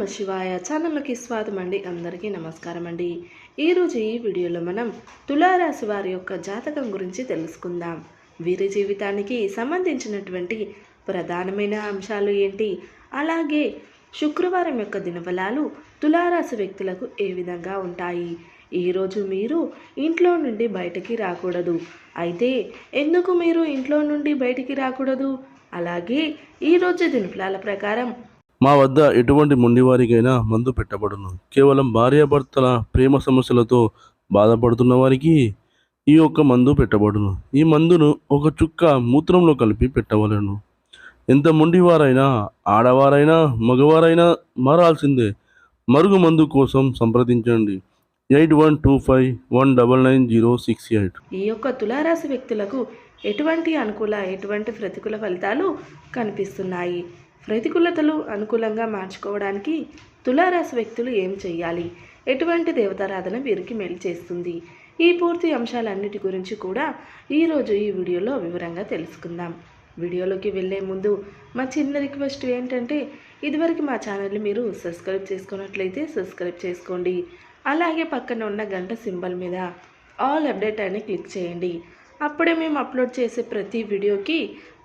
నమ శివాయ ఛానల్కి స్వాగతం అండి. అందరికీ నమస్కారం అండి. ఈరోజు ఈ వీడియోలో మనం తులారాశి వారి యొక్క జాతకం గురించి తెలుసుకుందాం. వీరి జీవితానికి సంబంధించినటువంటి ప్రధానమైన అంశాలు ఏంటి? అలాగే శుక్రవారం యొక్క దినఫలాలు తులారాశి వ్యక్తులకు ఏ విధంగా ఉంటాయి? ఈరోజు మీరు ఇంట్లో నుండి బయటికి రాకూడదు. అయితే ఎందుకు మీరు ఇంట్లో నుండి బయటికి రాకూడదు? అలాగే ఈరోజు దినఫలాల ప్రకారం మా వద్ద ఎటువంటి మొండివారికైనా మందు పెట్టబడును. కేవలం భార్యాభర్తల ప్రేమ సమస్యలతో బాధపడుతున్న వారికి ఈ యొక్క మందు పెట్టబడును. ఈ మందును ఒక చుక్క మూత్రంలో కలిపి పెట్టవలను. ఎంత మొండివారైనా ఆడవారైనా మగవారైనా మారాల్సిందే. మరుగు మందు కోసం సంప్రదించండి. Eight one two five one double nine zero six eight. ఈ యొక్క తులారాశి వ్యక్తులకు ఎటువంటి అనుకూల ఎటువంటి ప్రతికూల ఫలితాలు కనిపిస్తున్నాయి? ప్రతికూలతలు అనుకూలంగా మార్చుకోవడానికి తులారాశి వ్యక్తులు ఏం చేయాలి ఎటువంటి దేవతారాధన వీరికి మేలు చేస్తుంది? ఈ పూర్తి అంశాలన్నిటి గురించి కూడా ఈరోజు ఈ వీడియోలో వివరంగా తెలుసుకుందాం. వీడియోలోకి వెళ్ళే ముందు మా చిన్న రిక్వెస్ట్ ఏంటంటే ఇదివరకు మా ఛానల్ని మీరు సబ్స్క్రైబ్ చేసుకున్నట్లయితే సబ్స్క్రైబ్ చేసుకోండి. అలాగే పక్కన ఉన్న గంట సింబల్ మీద ఆల్ అప్డేట్ అని క్లిక్ చేయండి. అప్పుడే మేము అప్లోడ్ చేసే ప్రతి వీడియోకి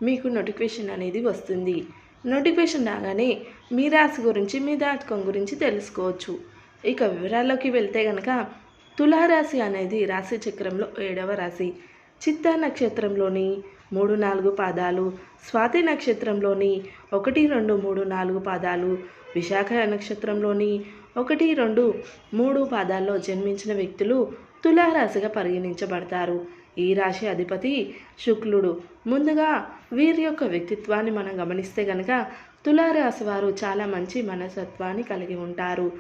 మీకు నోటిఫికేషన్ అనేది వస్తుంది. నోటిఫికేషన్ రాగానే మీ రాశి గురించి మీ దాటకం గురించి తెలుసుకోవచ్చు. ఇక వివరాల్లోకి వెళ్తే గనక తులారాశి అనేది రాశి చక్రంలో ఏడవ రాశి. చిత్త నక్షత్రంలోని మూడు నాలుగు పాదాలు స్వాతి నక్షత్రంలోని ఒకటి రెండు మూడు నాలుగు పాదాలు విశాఖ నక్షత్రంలోని ఒకటి రెండు మూడు పాదాల్లో జన్మించిన వ్యక్తులు తులారాశిగా పరిగణించబడతారు. ఈ రాశి అధిపతి శుక్లుడు. ముందుగా వీరి యొక్క వ్యక్తిత్వాన్ని మనం గమనిస్తే గనక తులారాశి వారు చాలా మంచి మనసత్వాన్ని కలిగి ఉంటారు.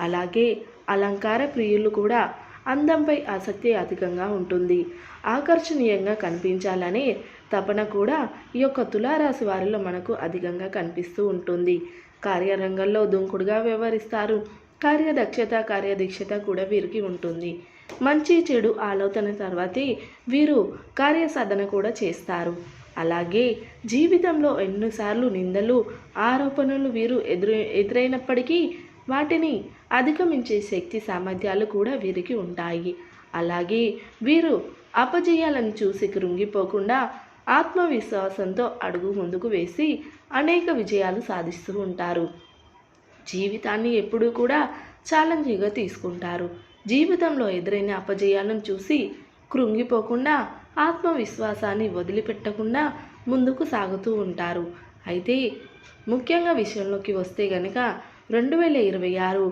అలాగే అలంకార ప్రియులు కూడా అందంపై ఆసక్తి అధికంగా ఉంటుంది. ఆకర్షణీయంగా కనిపించాలనే తపన కూడా ఈ యొక్క తులారాశి వారిలో మనకు అధికంగా కనిపిస్తూ ఉంటుంది. కార్యరంగంలో దుంకుడుగా వ్యవహరిస్తారు. కార్యదక్షత కార్యదీక్షత కూడా వీరికి ఉంటుంది. మంచి చెడు ఆలోచన తర్వాతే వీరు కార్యసాధన కూడా చేస్తారు. అలాగే జీవితంలో ఎన్నోసార్లు నిందలు ఆరోపణలు వీరు ఎదురు ఎదురైనప్పటికీ వాటిని అధిగమించే శక్తి సామర్థ్యాలు కూడా వీరికి ఉంటాయి. అలాగే వీరు అపజయాలను చూసి కృంగిపోకుండా ఆత్మవిశ్వాసంతో అడుగు ముందుకు వేసి అనేక విజయాలు సాధిస్తూ ఉంటారు. జీవితాన్ని ఎప్పుడూ కూడా ఛాలెంజింగ్గా తీసుకుంటారు. జీవితంలో ఎదురైన అపజయాలను చూసి కృంగిపోకుండా ఆత్మవిశ్వాసాన్ని వదిలిపెట్టకుండా ముందుకు సాగుతూ ఉంటారు. అయితే ముఖ్యంగా విషయంలోకి వస్తే గనక రెండు వేల ఇరవై ఆరు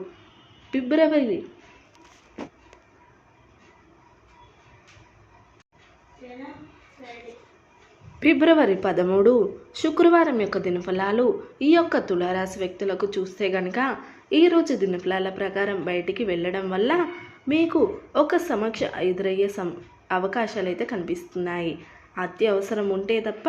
ఫిబ్రవరి ఫిబ్రవరి పదమూడు శుక్రవారం యొక్క దినఫలాలు ఈ యొక్క తులారాశి వ్యక్తులకు చూస్తే గనక ఈరోజు దినఫలాల ప్రకారం బయటికి వెళ్ళడం వల్ల మీకు ఒక సమక్ష ఎదురయ్యే సం అవకాశాలు అయితే కనిపిస్తున్నాయి. అత్యవసరం ఉంటే తప్ప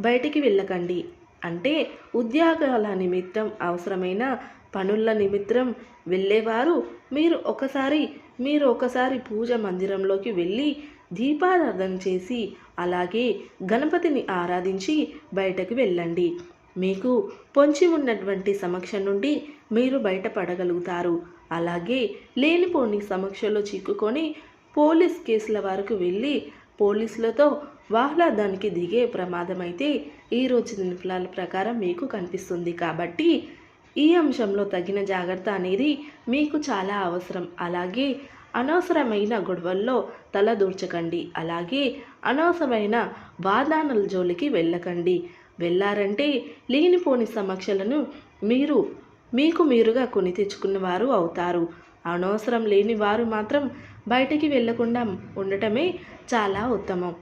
బయటికి వెళ్ళకండి. అంటే ఉద్యోగాల నిమిత్తం అవసరమైన పనుల నిమిత్తం వెళ్ళేవారు మీరు ఒకసారి మీరు ఒకసారి పూజ మందిరంలోకి వెళ్ళి దీపారాధన చేసి అలాగే గణపతిని ఆరాధించి బయటకు వెళ్ళండి. మీకు పొంచి ఉన్నటువంటి సమక్ష నుండి మీరు బయటపడగలుగుతారు. అలాగే లేనిపోని సమక్షలో చిక్కుకొని పోలీస్ కేసుల వరకు వెళ్ళి పోలీసులతో వాహ్లాదానికి దిగే ప్రమాదం అయితే ఈరోజు నిపుణుల ప్రకారం మీకు కనిపిస్తుంది. కాబట్టి ఈ అంశంలో తగిన జాగ్రత్త అనేది మీకు చాలా అవసరం. అలాగే అనవసరమైన గొడవల్లో తలదూర్చకండి. అలాగే అనవసరమైన వాదానల జోలికి వెళ్ళకండి. వెళ్ళారంటే లేనిపోని సమస్యలను మీరు మీకు మీరుగా కొని తెచ్చుకున్న వారు అవుతారు. అనవసరం లేని వారు మాత్రం బయటికి వెళ్ళకుండా ఉండటమే చాలా ఉత్తమం.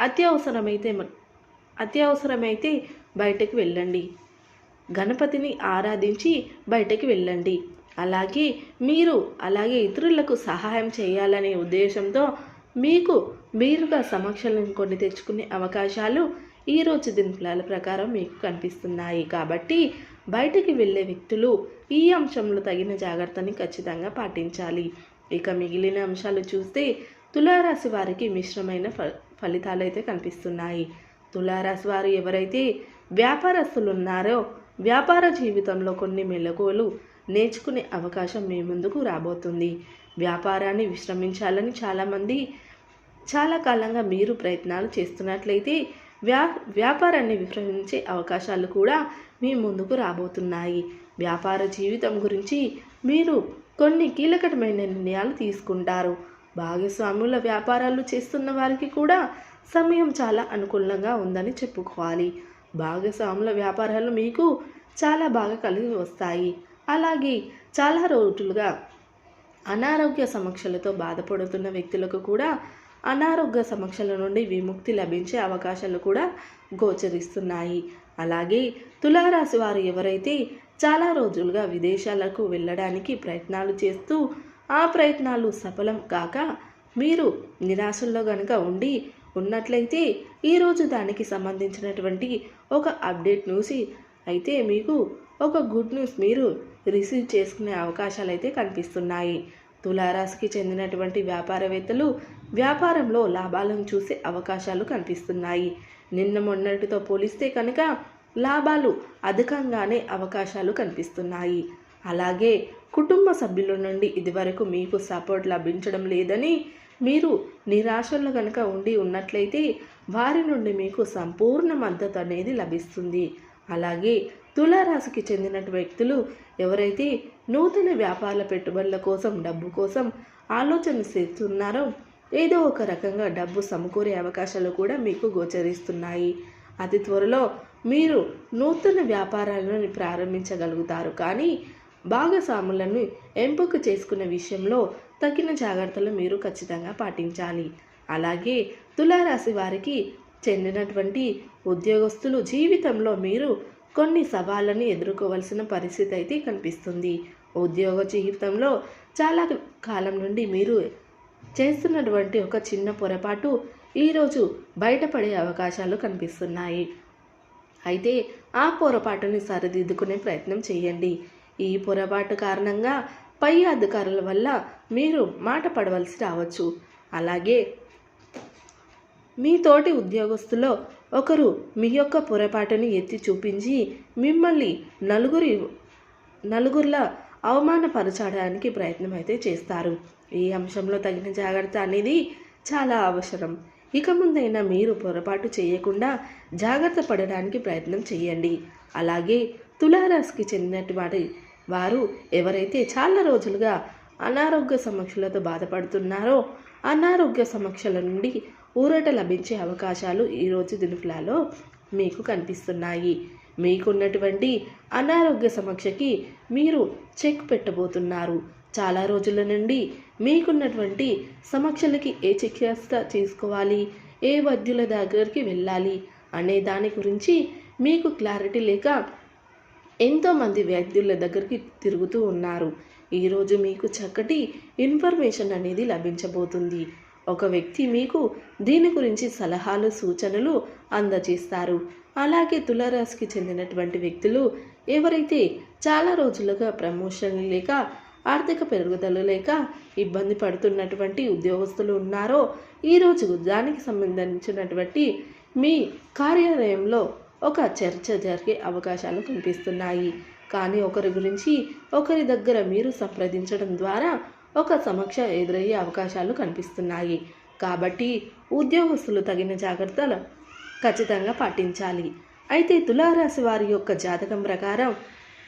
అత్యవసరమైతే అత్యవసరమైతే బయటకు వెళ్ళండి. గణపతిని ఆరాధించి బయటకు వెళ్ళండి. అలాగే మీరు అలాగే ఇతరులకు సహాయం చేయాలనే ఉద్దేశంతో మీకు మీరుగా సమక్షలను కొన్ని తెచ్చుకునే అవకాశాలు ఈరోజు దినఫలాల ప్రకారం మీకు కనిపిస్తున్నాయి. కాబట్టి బయటికి వెళ్ళే వ్యక్తులు ఈ అంశంలో తగిన జాగ్రత్తని ఖచ్చితంగా పాటించాలి. ఇక మిగిలిన అంశాలు చూస్తే తులారాశి వారికి మిశ్రమైన ఫ ఫలితాలు అయితే కనిపిస్తున్నాయి. తులారాశి వారు ఎవరైతే వ్యాపారస్తులు ఉన్నారో వ్యాపార జీవితంలో కొన్ని మెలకువలు నేర్చుకునే అవకాశం మీ ముందుకు రాబోతుంది. వ్యాపారాన్ని విశ్రమించాలని చాలామంది చాలా కాలంగా మీరు ప్రయత్నాలు చేస్తున్నట్లయితే వ్యా వ్యాపారాన్ని విక్రయించే అవకాశాలు కూడా మీ ముందుకు రాబోతున్నాయి. వ్యాపార జీవితం గురించి మీరు కొన్ని కీలకమైన నిర్ణయాలు తీసుకుంటారు. భాగస్వాముల వ్యాపారాలు చేస్తున్న వారికి కూడా సమయం చాలా అనుకూలంగా ఉందని చెప్పుకోవాలి. భాగస్వాముల వ్యాపారాలు మీకు చాలా బాగా కలిగి వస్తాయి. అలాగే చాలా రోజులుగా అనారోగ్య సమస్యలతో బాధపడుతున్న వ్యక్తులకు కూడా అనారోగ్య సమస్యల నుండి విముక్తి లభించే అవకాశాలు కూడా గోచరిస్తున్నాయి. అలాగే తులారాశి వారు ఎవరైతే చాలా రోజులుగా విదేశాలకు వెళ్ళడానికి ప్రయత్నాలు చేస్తూ ఆ ప్రయత్నాలు సఫలం కాక మీరు నిరాశల్లో కనుక ఉండి ఉన్నట్లయితే ఈరోజు దానికి సంబంధించినటువంటి ఒక అప్డేట్ న్యూస్ అయితే మీకు ఒక గుడ్ న్యూస్ మీరు రిసీవ్ చేసుకునే అవకాశాలు అయితే కనిపిస్తున్నాయి. తులారాశికి చెందినటువంటి వ్యాపారవేత్తలు వ్యాపారంలో లాభాలను చూసే అవకాశాలు కనిపిస్తున్నాయి. నిన్న మొన్నటితో పోలిస్తే కనుక లాభాలు అధికంగానే అవకాశాలు కనిపిస్తున్నాయి. అలాగే కుటుంబ సభ్యుల నుండి ఇదివరకు మీకు సపోర్ట్ లభించడం లేదని మీరు నిరాశల్లో కనుక ఉండి ఉన్నట్లయితే వారి నుండి మీకు సంపూర్ణ మద్దతు అనేది లభిస్తుంది. అలాగే తులారాశికి చెందిన వ్యక్తులు ఎవరైతే నూతన వ్యాపార పెట్టుబడుల కోసం డబ్బు కోసం ఆలోచన చేస్తున్నారో ఏదో ఒక రకంగా డబ్బు సమకూరే అవకాశాలు కూడా మీకు గోచరిస్తున్నాయి. అతి త్వరలో మీరు నూతన వ్యాపారాలను ప్రారంభించగలుగుతారు. కానీ భాగస్వాములను ఎంపిక చేసుకునే విషయంలో తగిన జాగ్రత్తలు మీరు ఖచ్చితంగా పాటించాలి. అలాగే తులారాశి వారికి చెందినటువంటి ఉద్యోగస్తులు జీవితంలో మీరు కొన్ని సవాళ్ళని ఎదుర్కోవలసిన పరిస్థితి అయితే కనిపిస్తుంది. ఉద్యోగ జీవితంలో చాలా కాలం నుండి మీరు చేస్తున్నటువంటి ఒక చిన్న పొరపాటు ఈరోజు బయటపడే అవకాశాలు కనిపిస్తున్నాయి. అయితే ఆ పొరపాటుని సరిదిద్దుకునే ప్రయత్నం చేయండి. ఈ పొరపాటు కారణంగా పై అధికారుల వల్ల మీరు మాట పడవలసి రావచ్చు. అలాగే మీ తోటి ఉద్యోగస్తులో ఒకరు మీ యొక్క పొరపాటుని ఎత్తి చూపించి మిమ్మల్ని నలుగురి నలుగురిలా అవమానపరచడానికి ప్రయత్నం అయితే చేస్తారు. ఈ అంశంలో తగిన జాగ్రత్త అనేది చాలా అవసరం. ఇక ముందైనా మీరు పొరపాటు చేయకుండా జాగ్రత్త పడడానికి ప్రయత్నం చేయండి. అలాగే తులారాశికి చెందినటువంటి వారు ఎవరైతే చాలా రోజులుగా అనారోగ్య సమస్యలతో బాధపడుతున్నారో అనారోగ్య సమస్యల నుండి ఊరట లభించే అవకాశాలు ఈరోజు దినుపులలో మీకు కనిపిస్తున్నాయి. మీకున్నటువంటి అనారోగ్య సమస్యకి మీరు చెక్ పెట్టబోతున్నారు. చాలా రోజుల నుండి మీకున్నటువంటి సమస్యలకి ఏ చికిత్స తీసుకోవాలి? ఏ వైద్యుల దగ్గరికి వెళ్ళాలి? అనే దాని గురించి మీకు క్లారిటీ లేక ఎంతోమంది వైద్యుల దగ్గరికి తిరుగుతూ ఉన్నారు. ఈరోజు మీకు చక్కటి ఇన్ఫర్మేషన్ అనేది లభించబోతుంది. ఒక వ్యక్తి మీకు దీని గురించి సలహాలు సూచనలు అందజేస్తారు. అలాగే తులారాశికి చెందినటువంటి వ్యక్తులు ఎవరైతే చాలా రోజులుగా ప్రమోషన్ లేక ఆర్థిక పెరుగుదల లేక ఇబ్బంది పడుతున్నటువంటి ఉద్యోగస్తులు ఉన్నారో ఈరోజు దానికి సంబంధించినటువంటి మీ కార్యాలయంలో ఒక చర్చ జరిగే అవకాశాలు కనిపిస్తున్నాయి. కానీ ఒకరి గురించి ఒకరి దగ్గర మీరు సంప్రదించడం ద్వారా ఒక సమక్ష ఎదురయ్యే అవకాశాలు కనిపిస్తున్నాయి. కాబట్టి ఉద్యోగస్తులు తగిన జాగ్రత్తలు ఖచ్చితంగా పాటించాలి. అయితే తులారాశి వారి యొక్క జాతకం ప్రకారం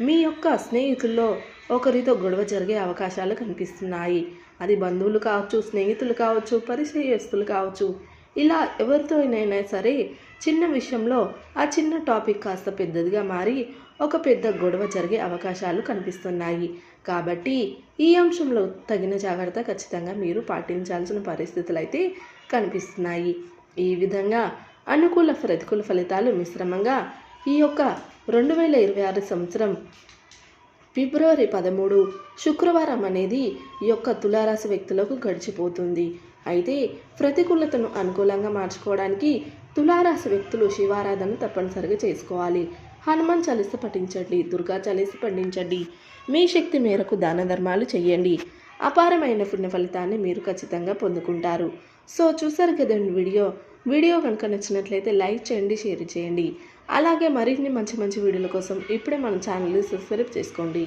మీ యొక్క స్నేహితుల్లో ఒకరితో గొడవ జరిగే అవకాశాలు కనిపిస్తున్నాయి. అది బంధువులు కావచ్చు స్నేహితులు కావచ్చు పరిచయస్తులు కావచ్చు. ఇలా ఎవరితోనైనా సరే చిన్న విషయంలో ఆ చిన్న టాపిక్ కాస్త పెద్దదిగా మారి ఒక పెద్ద గొడవ జరిగే అవకాశాలు కనిపిస్తున్నాయి. కాబట్టి ఈ అంశంలో తగిన జాగ్రత్త ఖచ్చితంగా మీరు పాటించాల్సిన పరిస్థితులు అయితే కనిపిస్తున్నాయి. ఈ విధంగా అనుకూల ప్రతికూల ఫలితాలు మిశ్రమంగా ఈ యొక్క రెండు వేల ఇరవై ఆరు సంవత్సరం ఫిబ్రవరి పదమూడు శుక్రవారం అనేది ఈ యొక్క తులారాశి వ్యక్తులకు గడిచిపోతుంది. అయితే ప్రతికూలతను అనుకూలంగా మార్చుకోవడానికి తులారాశి వ్యక్తులు శివారాధన తప్పనిసరిగా చేసుకోవాలి. హనుమాన్ చాలీస పఠించండి దుర్గా చాలీస పండించండి. మీ శక్తి మేరకు దాన ధర్మాలు చేయండి. అపారమైన పుణ్య ఫలితాన్ని మీరు ఖచ్చితంగా పొందుకుంటారు. సో చూసారు కదండి వీడియో? వీడియో కనుక నచ్చినట్లయితే లైక్ చేయండి షేర్ చేయండి. అలాగే మరిన్ని మంచి మంచి వీడియోల కోసం ఇప్పుడే మన ఛానల్ని సబ్స్క్రైబ్ చేసుకోండి.